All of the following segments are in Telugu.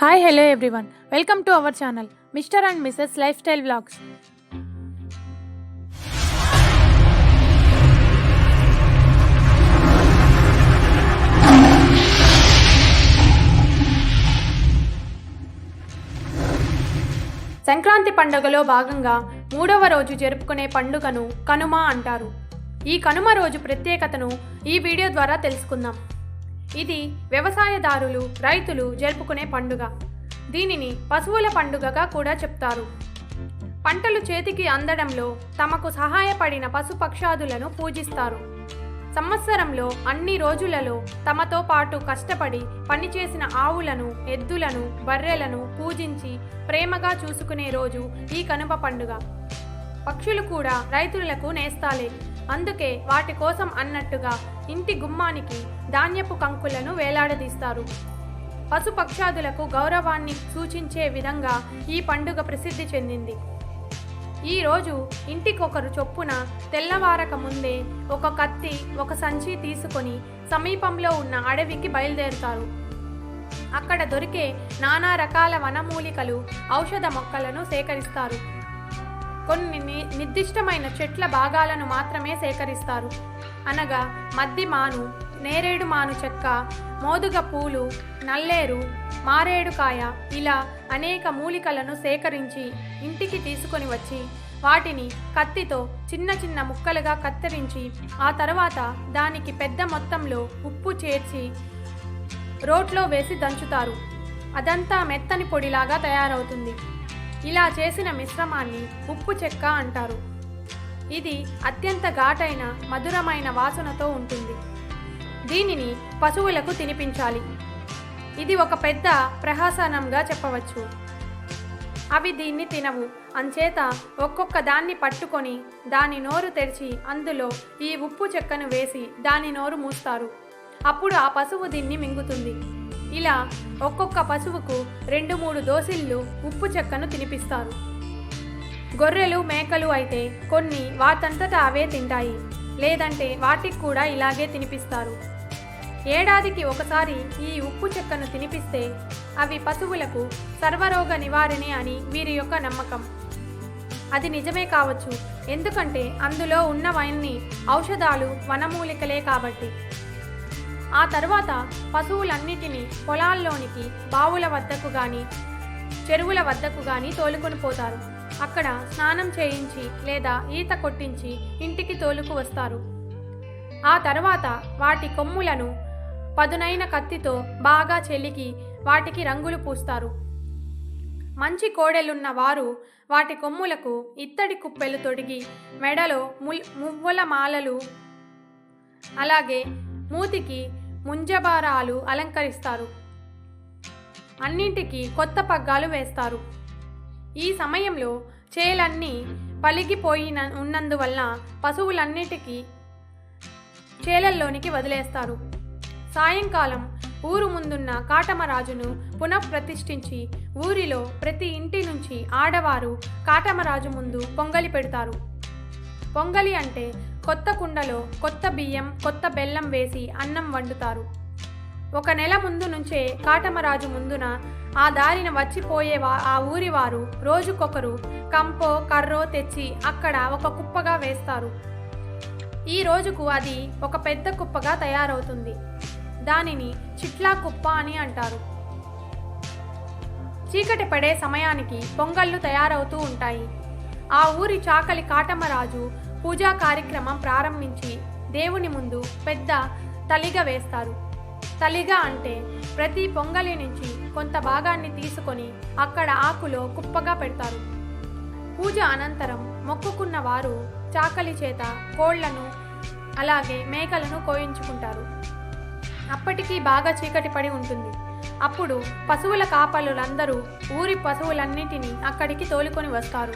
Hi hello everyone welcome to our channel Mr and Mrs life style vlogs Sankranti పండుగలో భాగంగా మూడవ రోజు జరుపుకునే పండుగను కనుమ అంటారు. ఈ కనుమ రోజు ప్రత్యేకతను ఈ వీడియో ద్వారా తెలుసుకుందాం. ఇది వ్యవసాయదారులు రైతులు జరుపుకునే పండుగ. దీనిని పశువుల పండుగగా కూడా చెప్తారు. పంటలు చేతికి అందడంలో తమకు సహాయపడిన పశుపక్షాదులను పూజిస్తారు. సంవత్సరంలో అన్ని రోజులలో తమతో పాటు కష్టపడి పనిచేసిన ఆవులను ఎద్దులను బర్రెలను పూజించి ప్రేమగా చూసుకునే రోజు ఈ కనుమ పండుగ. పక్షులు కూడా రైతులకు నేస్తాలే. అందుకే వాటి కోసం అన్నట్టుగా ఇంటి గుమ్మానికి ధాన్యపు కంకులను వేలాడదీస్తారు. పశుపక్షాదులకు గౌరవాన్ని సూచించే విధంగా ఈ పండుగ ప్రసిద్ధి చెందింది. ఈ రోజు ఇంటికొకరు చొప్పున తెల్లవారక ముందే ఒక కత్తి ఒక సంచి తీసుకొని సమీపంలో ఉన్న అడవికి బయలుదేరుతారు. అక్కడ దొరికే నానా రకాల వనమూలికలు ఔషధ మొక్కలను సేకరిస్తారు. కొన్ని ని- నిర్దిష్టమైన చెట్ల భాగాలను మాత్రమే సేకరిస్తారు. అనగా మద్ది మాను నేరేడు మాను చెక్క మోదుగ పూలు నల్లేరు మారేడుకాయ ఇలా అనేక మూలికలను సేకరించి ఇంటికి తీసుకొని వచ్చి వాటిని కత్తితో చిన్న చిన్న ముక్కలుగా కత్తిరించి ఆ తర్వాత దానికి పెద్ద మొత్తంలో ఉప్పు చేర్చి రోట్లో వేసి దంచుతారు. అదంతా మెత్తని పొడిలాగా తయారవుతుంది. ఇలా చేసిన మిశ్రమాన్ని ఉప్పు చెక్క అంటారు. ఇది అత్యంత ఘాటైన మధురమైన వాసనతో ఉంటుంది. దీనిని పశువులకు తినిపించాలి. ఇది ఒక పెద్ద ప్రహసనంగా చెప్పవచ్చు. అవి దీన్ని తినవు. అంచేత ఒక్కొక్క దాన్ని పట్టుకొని దాని నోరు తెరిచి అందులో ఈ ఉప్పు చెక్కను వేసి దాని నోరు మూస్తారు. అప్పుడు ఆ పశువు దీన్ని మింగుతుంది. ఇలా ఒక్కొక్క పశువుకు రెండు మూడు దోసిళ్ళు ఉప్పు చెక్కను తినిపిస్తారు. గొర్రెలు మేకలు అయితే కొన్ని వాటంతట అవే తింటాయి. లేదంటే వాటికి కూడా ఇలాగే తినిపిస్తారు. ఏడాదికి ఒకసారి ఈ ఉప్పు చెక్కను తినిపిస్తే అవి పశువులకు సర్వరోగ నివారణి అని వీరి యొక్క నమ్మకం. అది నిజమే కావచ్చు. ఎందుకంటే అందులో ఉన్నవన్నీ ఔషధాలు వనమూలికలే కాబట్టి. ఆ తర్వాత పశువులన్నిటినీ పొలాల్లోనికి బావుల వద్దకు గాని చెరువుల వద్దకు గాని తోలుకొని పోతారు. అక్కడ స్నానం చేయించి లేదా ఈత కొట్టించి ఇంటికి తోలుకు వస్తారు. ఆ తర్వాత వాటి కొమ్ములను పదునైన కత్తితో బాగా చెలికి వాటికి రంగులు పూస్తారు. మంచి కోడెలున్న వారు వాటి కొమ్ములకు ఇత్తడి కుప్పెలు తొడిగి మెడలో ముల్ మువ్వల మాలలు అలాగే మూతికి ముంజబారాలు అలంకరిస్తారు. అన్నింటికి కొత్త పగ్గాలు వేస్తారు. ఈ సమయంలో చేలన్నీ పలిగిపోయిన ఉన్నందువల్ల పశువులన్నిటికీ చేలల్లోనికి వదిలేస్తారు. సాయంకాలం ఊరు ముందున్న కాటమరాజును పునఃప్రతిష్ఠించి ఊరిలో ప్రతి ఇంటి నుంచి ఆడవారు కాటమరాజు ముందు పొంగలి పెడతారు. పొంగలి అంటే కొత్త కుండలో కొత్త బియ్యం కొత్త బెల్లం వేసి అన్నం వండుతారు. ఒక నెల ముందు నుంచే కాటమరాజు ముందున ఆ దారిన వచ్చిపోయేవా ఆ ఊరివారు రోజుకొకరు కంపో కర్రో తెచ్చి అక్కడ ఒక కుప్పగా వేస్తారు. ఈ రోజుకు అది ఒక పెద్ద కుప్పగా తయారవుతుంది. దానిని చిట్లా కుప్ప అని అంటారు. చీకటి పడే సమయానికి పొంగళ్ళు తయారవుతూ ఉంటాయి. ఆ ఊరి చాకలి కాటమరాజు పూజా కార్యక్రమం ప్రారంభించి దేవుని ముందు పెద్ద తలిగ వేస్తారు. తలిగ అంటే ప్రతి పొంగలి నుంచి కొంత భాగాన్ని తీసుకొని అక్కడ ఆకులో కుప్పగా పెడతారు. పూజ అనంతరం మొక్కుకున్న వారు చాకలి చేత కోళ్ళను అలాగే మేకలను కోయించుకుంటారు. అప్పటికీ బాగా చీకటి పడి ఉంటుంది. అప్పుడు పశువుల కాపలులందరూ ఊరి పశువులన్నిటినీ అక్కడికి తోలుకొని వస్తారు.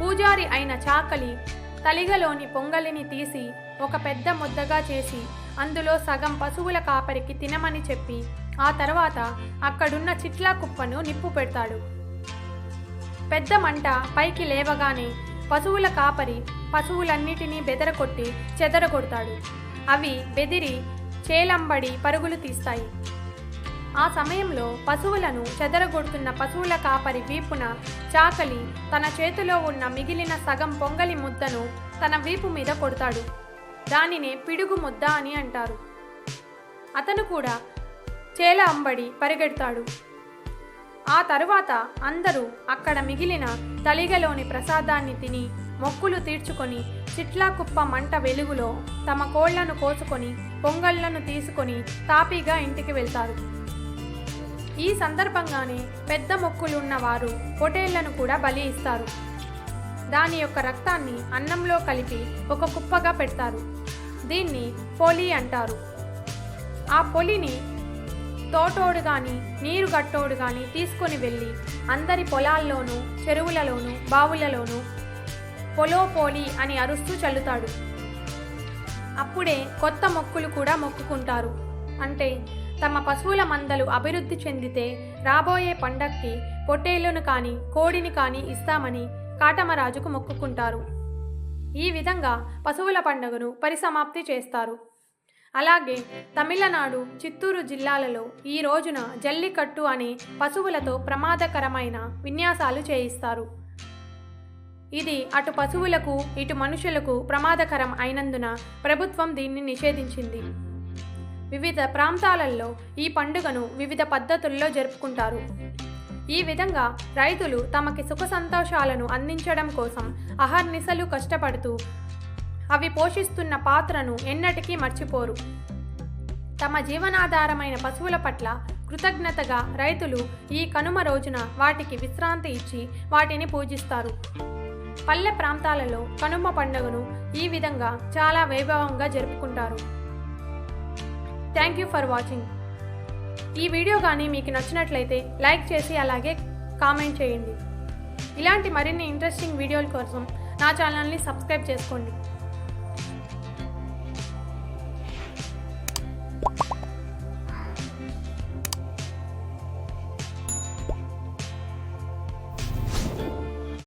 పూజారి అయిన చాకలి తలిగలోని పొంగలిని తీసి ఒక పెద్ద ముద్దగా చేసి అందులో సగం పశువుల కాపరికి తినమని చెప్పి ఆ తర్వాత అక్కడున్న చిట్లా కుప్పను నిప్పు పెడతాడు. పెద్ద మంట పైకి లేవగానే పశువుల కాపరి పశువులన్నిటినీ బెదరకొట్టి చెదరగొడతాడు. అవి బెదిరి చేలంబడి పరుగులు తీస్తాయి. ఆ సమయంలో పశువులను చెదరగొడుతున్న పశువుల కాపరి వీపున చాకలి తన చేతిలో ఉన్న మిగిలిన సగం పొంగలి ముద్దను తన వీపు మీద కొడతాడు. దానినే పిడుగు ముద్ద అని అంటారు. అతను కూడా చేల అంబడి పరిగెడతాడు. ఆ తరువాత అందరూ అక్కడ మిగిలిన తలిగలోని ప్రసాదాన్ని తిని మొక్కులు తీర్చుకొని చిట్లాకుప్ప మంట వెలుగులో తమ కోళ్ళను కోసుకొని పొంగళ్ళను తీసుకొని తాపీగా ఇంటికి వెళ్తారు. ఈ సందర్భంగానే పెద్ద మొక్కులున్న వారు పొటేళ్ళను కూడా బలి ఇస్తారు. దాని యొక్క రక్తాన్ని అన్నంలో కలిపి ఒక కుప్పగా పెడతారు. దీన్ని పొలి అంటారు. ఆ పొలిని తోటోడు గాని నీరు గట్టోడు గాని తీసుకొని వెళ్ళి అందరి పొలాల్లోనూ చెరువులలోనూ బావులలోనూ పొలో పోలి అని అరుస్తూ చల్లుతాడు. అప్పుడే కొత్త మొక్కులు కూడా మొక్కుకుంటారు. అంటే తమ పశువుల మందలు అభివృద్ధి చెందితే రాబోయే పండక్కి పొట్టేళ్ళను కానీ కోడిని కానీ ఇస్తామని కాటమరాజుకు మొక్కుకుంటారు. ఈ విధంగా పశువుల పండుగను పరిసమాప్తి చేస్తారు. అలాగే తమిళనాడు చిత్తూరు జిల్లాలలో ఈ రోజున జల్లికట్టు అనే పశువులతో ప్రమాదకరమైన విన్యాసాలు చేయిస్తారు. ఇది అటు పశువులకు ఇటు మనుషులకు ప్రమాదకరం అయినందున ప్రభుత్వం దీన్ని నిషేధించింది. వివిధ ప్రాంతాలలో ఈ పండుగను వివిధ పద్ధతుల్లో జరుపుకుంటారు. ఈ విధంగా రైతులు తమకి సుఖ సంతోషాలను అందించడం కోసం అహర్నిశలు కష్టపడుతూ అవి పోషిస్తున్న పాత్రను ఎన్నటికీ మర్చిపోరు. తమ జీవనాధారమైన పశువుల పట్ల కృతజ్ఞతగా రైతులు ఈ కనుమ రోజున వాటికి విశ్రాంతి ఇచ్చి వాటిని పూజిస్తారు. పల్లె ప్రాంతాలలో కనుమ పండుగను ఈ విధంగా చాలా వైభవంగా జరుపుకుంటారు. థ్యాంక్ యూ ఫర్ వాచింగ్ ఈ వీడియో కానీ మీకు నచ్చినట్లయితే లైక్ చేసి అలాగే కామెంట్ చేయండి. ఇలాంటి మరిన్ని ఇంట్రెస్టింగ్ వీడియోల కోసం నా ఛానల్ని సబ్స్క్రైబ్ చేసుకోండి.